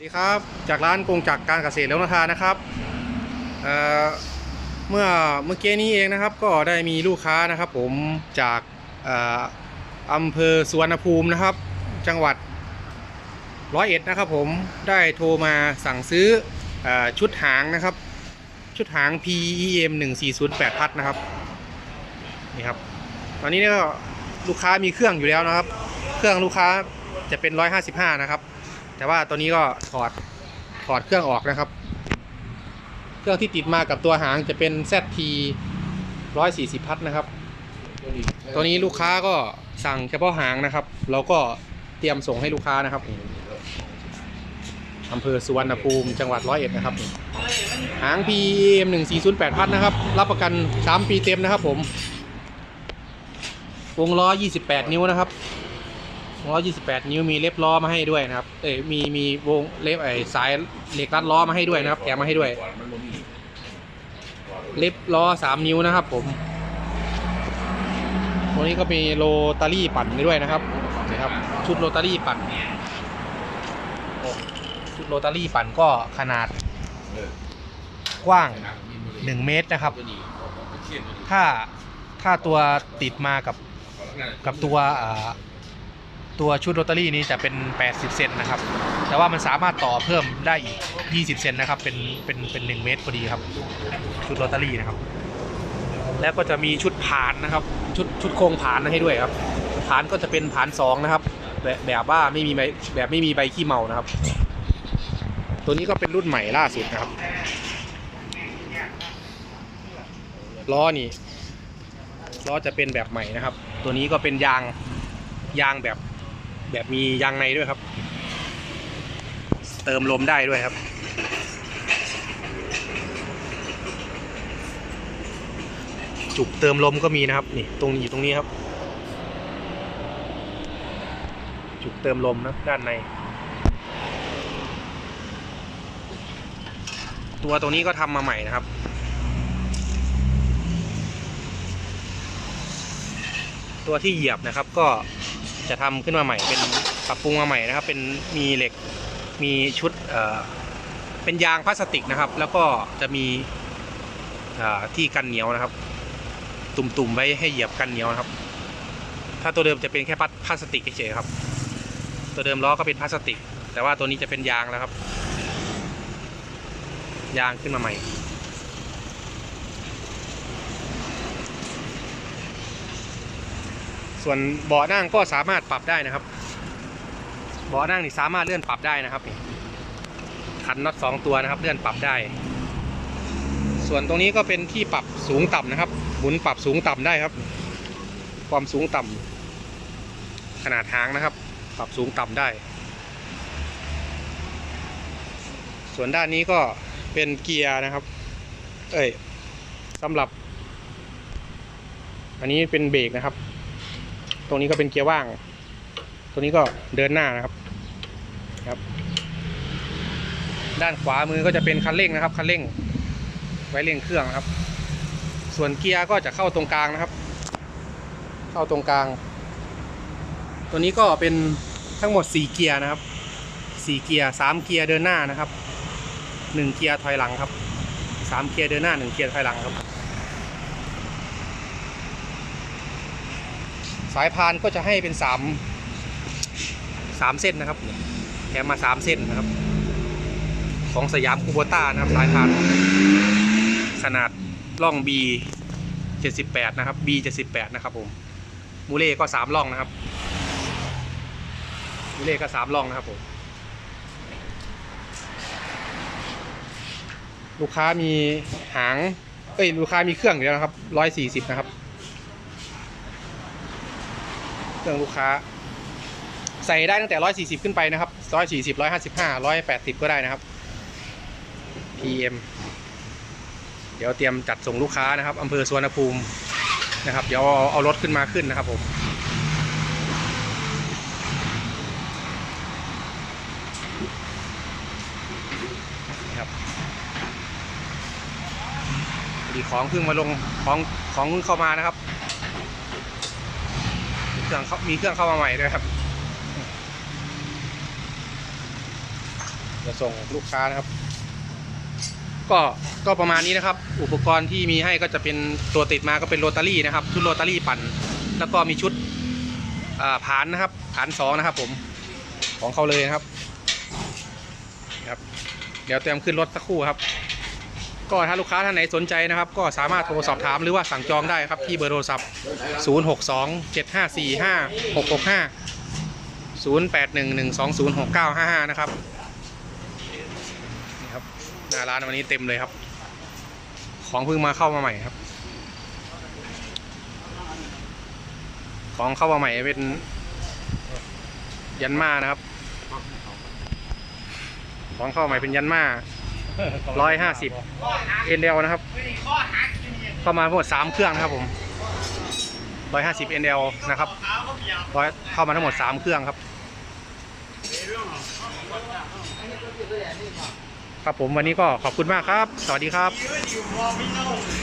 สวัสดีครับ จากร้านกงจักรการเกษตรแล้วนาทานะครับเเมื่อเมื่อกี้นี้เองนะครับก็ได้มีลูกค้านะครับผมจากอำเภอสุวรรณภูมินะครับ จังหวัดร้อยเอ็ดนะครับผมได้โทรมาสั่งซื้ออชุดหางนะครับ ชุดหาง PEM 1408พัดนะครับนี่ครับตอนนี้เนี่ยก็ลูกค้ามีเครื่องอยู่แล้วนะครับ เครื่องลูกค้าจะเป็น 155 นะครับ แต่ว่าตัวนี้ก็ถอดถอดเครื่องออกนะครับ เครื่องที่ติดมากับตัวหางจะเป็น ZT 140 พัทนะครับ ตัวนี้ลูกค้าก็สั่งเฉพาะหางนะครับ เราก็เตรียมส่งให้ลูกค้านะครับอำเภอสุวรรณภูมิจังหวัดร้อยเอ็ดนะครับ หาง PM 1408 พัทนะครับ รับประกัน 3 ปีเต็มนะครับผม วงล้อ 28 นิ้วนะครับ ล้อ28 นิ้วมีเล็บล้อมาให้ด้วยนะครับ เอ้ยมีมีวงเล็บไอ้สายเหล็กรัดล้อมาให้ด้วยนะครับแถมมาให้ด้วย เล็บล้อ 3 นิ้วนะครับ ผมตัวนี้ก็มีโรตารี่ปั่นด้วยนะครับนะครับชุดโรตารี่ปั่นชุดโรตารี่ปั่นก็ขนาดกว้าง 1 เมตรนะครับ ถ้าถ้าตัวติดมากับกับตัวอ่า ตัวชุดโรตารี่นี้จะเป็น 80 เซนนะครับ แต่ว่ามันสามารถต่อเพิ่มได้อีก 20 เซนนะครับ เป็น เป็น เป็น 1 เมตรพอดีครับ ชุดโรตารี่นะครับ แล้วก็จะมีชุดผานนะครับ ชุด ชุดโครงผานให้ด้วยครับ ผานก็จะเป็นผานสองนะครับ แบบแบบว่าไม่มีใบแบบไม่มีใบขี้เมานะครับ ตัวนี้ก็เป็นรุ่นใหม่ล่าสุดนะครับ ล้อนี่ ล้อจะเป็นแบบใหม่นะครับ ตัวนี้ก็เป็นยาง ยางแบบ แบบมียางในด้วยครับ เติมลมได้ด้วยครับ จุกเติมลมก็มีนะครับนี่ตรงนี้อยู่ตรงนี้ครับ จุกเติมลมนะด้านใน ตัวตรงนี้ก็ทำมาใหม่นะครับตัวที่เหยียบนะครับก็ จะทำขึ้นมาใหม่เป็นปรับปรุงมาใหม่นะครับ เป็นมีเหล็กมีชุดเเป็นยางพลาสติกนะครับ แล้วก็จะมีที่กันเหนียวนะครับ ตุ่มๆไว้ให้เหยียบกันเหนียวนะครับ ถ้าตัวเดิมจะเป็นแค่พลาสติกเฉยๆครับ ตัวเดิมล้อก็เป็นพลาสติก แต่ว่าตัวนี้จะเป็นยางแล้วครับ ยางขึ้นมาใหม่ ส่วนเบาะนั่งก็สามารถปรับได้นะครับเบาะนั่งนี่สามารถเลื่อนปรับได้นะครับนี่ขันน็อตสองตัวนะครับเลื่อนปรับได้ ส่วนตรงนี้ก็เป็นที่ปรับสูงต่ำนะครับหมุนปรับสูงต่ำได้ครับ ความสูงต่ำขนาดหางนะครับ ปรับสูงต่ำได้ ส่วนด้านนี้ก็เป็นเกียร์นะครับ เอ้ยสำหรับ อันนี้เป็นเบรกนะครับ ตรงนี้ก็เป็นเกียร์ว่างตัวนี้ก็เดินหน้านะครับครับ ด้านขวามือก็จะเป็นคันเร่งนะครับคันเร่ง ไว้เร่งเครื่องนะครับ ส่วนเกียร์ก็จะเข้าตรงกลางนะครับ เข้าตรงกลาง ตัวนี้ก็เป็นทั้งหมด 4 เกียร์นะครับ4เกียร์3เกียร์เดินหน้านะครับ 1 เกียร์ถอยหลังครับ 3 เกียร์เดินหน้า 1 เกียร์ถอยหลังครับ สายพานก็จะให้เป็นสามสามเส้นนะครับแถมมาสามเส้นนะครับ ของสยามคูโบต้านะครับสายพาน ขนาดล่อง B 78นะครับ B 78นะครับผมมูเล่ก็สามล่องนะครับมูเล่ก็สามล่องนะครับผมลูกค้ามีหาง เอ้ย ลูกค้ามีเครื่องอยู่แล้วนะครับร้อยสี่สิบนะครับ เครื่องลูกค้า ใส่ได้ตั้งแต่140ขึ้นไปนะครับ140 155 180ก็ได้นะครับ PM เดี๋ยวเตรียมจัดส่งลูกค้านะครับอำเภอสวนภูมินะครับ เดี๋ยวเอาเอารถขึ้นมาขึ้นนะครับผมครับดีของเพิ่งมาลงของของเพิ่งเข้ามานะครับ เครื่องเขามีเครื่องเข้ามาใหม่ด้วยครับจะส่งลูกค้านะครับ ก็ก็ประมาณนี้นะครับ อุปกรณ์ที่มีให้ก็จะเป็นตัวติดมาก็เป็นโรตารี่นะครับ ชุดโรตารี่ปั่น แล้วก็มีชุดอ่าผานนะครับผานสองนะครับ ผมของเขาเลยนะครับครับ เดี๋ยวเตรียมขึ้นรถสักครู่ครับ ก็ถ้าลูกค้าท่านไหนสนใจนะครับ ก็สามารถโทรสอบถามหรือว่าสั่งจองได้ครับที่เบอร์โทรศัพท์ 062 7545 665 0811206955 นะครับนี่ครับหน้าร้านวันนี้เต็มเลยครับ ของเพิ่งมาเข้ามาใหม่ครับ ของเข้ามาใหม่เป็นยันมานะครับ ของเข้ามาใหม่เป็นยันมา ร้อยห้าสิบเอ็นเดลนะครับเข้ามาทั้งหมดสามเครื่องนะครับผมร้อยห้าสิบเอ็นเดลนะครับร้อยเข้ามาทั้งหมดสามเครื่องครับ ครับผมวันนี้ก็ขอบคุณมากครับ สวัสดีครับ